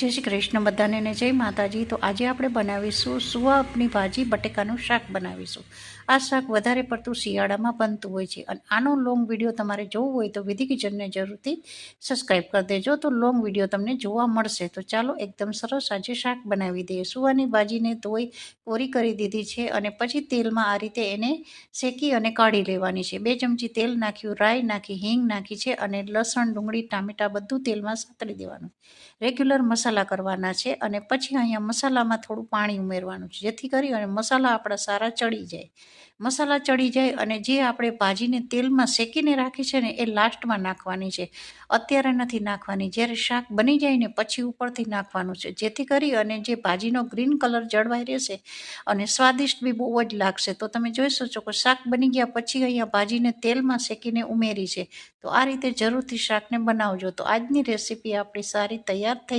જય શ્રી કૃષ્ણ બધાને ને જય માતાજી. તો આજે આપણે બનાવીશું સુવાપની ભાજી, બટેકાનું શાક બનાવીશું. આ શાક વધારે પડતું શિયાળામાં બનતું હોય છે અને આનો લોંગ વીડિયો તમારે જોવું હોય તો વિધિ કિચનને જરૂરથી સબસ્ક્રાઈબ કરી દેજો. તો લોંગ વીડિયો તમને જોવા મળશે. તો ચાલો એકદમ સરસ આજે શાક બનાવી દઈએ. સુવાની ભાજીને ધોઈ, કોરી કરી દીધી છે અને પછી તેલમાં આ રીતે એને શેકી અને કાઢી લેવાની છે. બે ચમચી તેલ નાખ્યું, રાઈ નાખી, હિંગ નાખી છે અને લસણ, ડુંગળી, ટામેટાં બધું તેલમાં સાતળી દેવાનું. રેગ્યુલર મસાલા કરવાના છે અને પછી અહીંયા મસાલામાં થોડું પાણી ઉમેરવાનું છે. જેથી કરી અને મસાલા આપણા સારા ચડી જાય. મસાલા ચડી જાય અને જે આપણે ભાજીને તેલમાં શેકીને રાખી છે ને એ લાસ્ટમાં નાખવાની છે. અત્યારે નથી નાખવાની. જ્યારે શાક બની જાય ને પછી ઉપરથી નાખવાનું છે. જેથી કરી અને જે ભાજીનો ગ્રીન કલર જળવાઈ રહેશે અને સ્વાદિષ્ટ બી બહુ જ લાગશે. તો તમે જોઈ શકો કે શાક બની ગયા પછી અહીંયા ભાજીને તેલમાં શેકીને ઉમેરી છે. તો આ રીતે જરૂરથી શાકને બનાવજો. તો આજની રેસીપી આપણી સારી તૈયાર થઈ